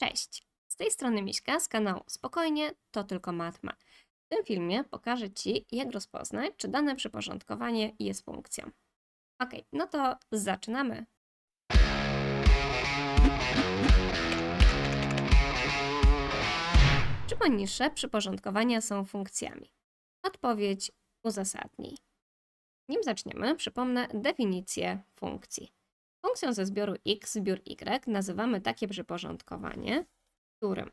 Cześć! Z tej strony Miśka z kanału Spokojnie, to tylko matma. W tym filmie pokażę Ci, jak rozpoznać, czy dane przyporządkowanie jest funkcją. Ok, no to zaczynamy. Czy poniższe przyporządkowania są funkcjami? Odpowiedź uzasadnij. Nim zaczniemy, przypomnę definicję funkcji. Funkcją ze zbioru x zbiór y nazywamy takie przyporządkowanie, w którym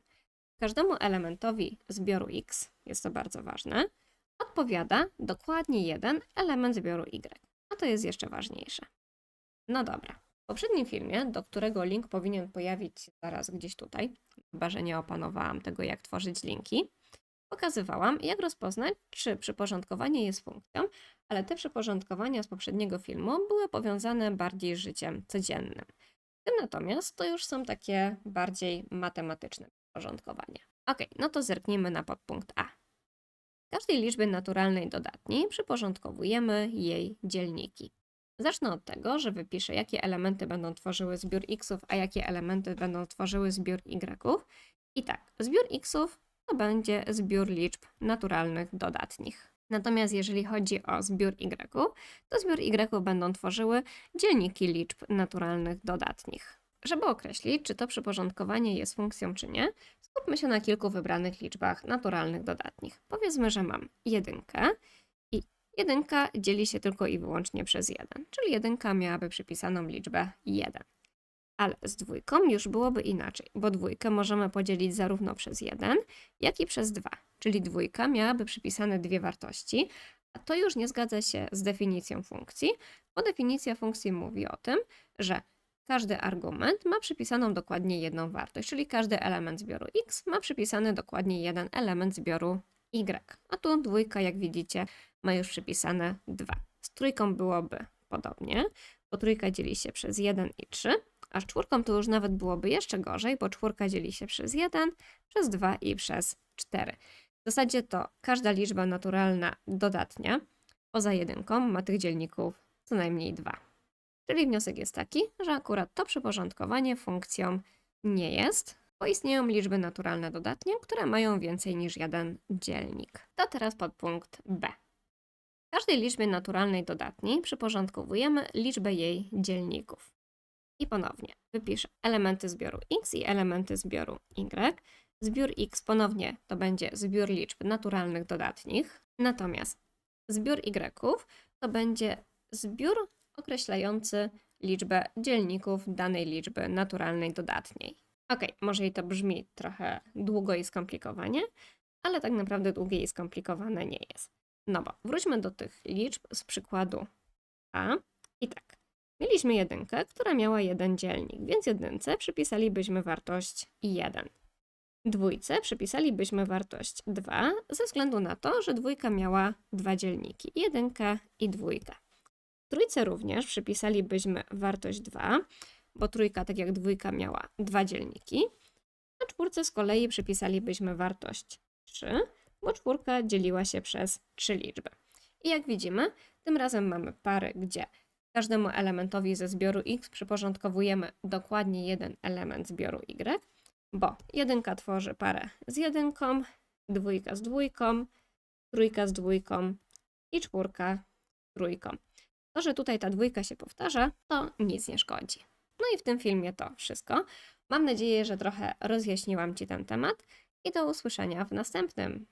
każdemu elementowi zbioru x, jest to bardzo ważne, odpowiada dokładnie jeden element zbioru y. A to jest jeszcze ważniejsze. No dobra. W poprzednim filmie, do którego link powinien pojawić się zaraz gdzieś tutaj, chyba że nie opanowałam tego, jak tworzyć linki, pokazywałam, jak rozpoznać, czy przyporządkowanie jest funkcją, ale te przyporządkowania z poprzedniego filmu były powiązane bardziej z życiem codziennym. Tym natomiast to już są takie bardziej matematyczne przyporządkowania. Ok, no to zerknijmy na podpunkt A. Każdej liczbie naturalnej dodatniej przyporządkowujemy jej dzielniki. Zacznę od tego, że wypiszę, jakie elementy będą tworzyły zbiór xów, a jakie elementy będą tworzyły zbiór y'ów. I tak, zbiór xów to będzie zbiór liczb naturalnych dodatnich. Natomiast jeżeli chodzi o zbiór y, to zbiór y będą tworzyły dzielniki liczb naturalnych dodatnich. Żeby określić, czy to przyporządkowanie jest funkcją, czy nie, skupmy się na kilku wybranych liczbach naturalnych dodatnich. Powiedzmy, że mam jedynkę i jedynka dzieli się tylko i wyłącznie przez 1, czyli jedynka miałaby przypisaną liczbę 1. Ale z dwójką już byłoby inaczej, bo dwójkę możemy podzielić zarówno przez 1, jak i przez 2, czyli dwójka miałaby przypisane dwie wartości, a to już nie zgadza się z definicją funkcji, bo definicja funkcji mówi o tym, że każdy argument ma przypisaną dokładnie jedną wartość, czyli każdy element zbioru x ma przypisany dokładnie jeden element zbioru y. A tu dwójka, jak widzicie, ma już przypisane 2. Z trójką byłoby podobnie, bo trójka dzieli się przez 1 i 3, a czwórką to już nawet byłoby jeszcze gorzej, bo czwórka dzieli się przez 1, przez 2 i przez 4. W zasadzie to każda liczba naturalna dodatnia poza jedynką ma tych dzielników co najmniej 2. Czyli wniosek jest taki, że akurat to przyporządkowanie funkcją nie jest, bo istnieją liczby naturalne dodatnie, które mają więcej niż jeden dzielnik. To teraz podpunkt B. Każdej liczbie naturalnej dodatniej przyporządkowujemy liczbę jej dzielników. I ponownie wypiszę elementy zbioru x i elementy zbioru y. Zbiór x ponownie to będzie zbiór liczb naturalnych dodatnich, natomiast zbiór y to będzie zbiór określający liczbę dzielników danej liczby naturalnej dodatniej. Ok, może i to brzmi trochę długo i skomplikowanie, ale tak naprawdę długie i skomplikowane nie jest. No bo wróćmy do tych liczb z przykładu A. I tak, Mieliśmy jedynkę, która miała jeden dzielnik, więc jedynce przypisalibyśmy wartość 1. Dwójce przypisalibyśmy wartość 2 ze względu na to, że dwójka miała dwa dzielniki, jedynka i dwójka. Trójce również przypisalibyśmy wartość 2, bo trójka, tak jak dwójka, miała dwa dzielniki. A czwórce z kolei przypisalibyśmy wartość 3, bo czwórka dzieliła się przez trzy liczby. I jak widzimy, tym razem mamy pary, gdzie Każdemu elementowi ze zbioru x przyporządkowujemy dokładnie jeden element zbioru y, bo jedynka tworzy parę z jedynką, dwójka z dwójką, trójka z dwójką i czwórka z trójką. To, że tutaj ta dwójka się powtarza, to nic nie szkodzi. No i w tym filmie to wszystko. Mam nadzieję, że trochę rozjaśniłam Ci ten temat i do usłyszenia w następnym.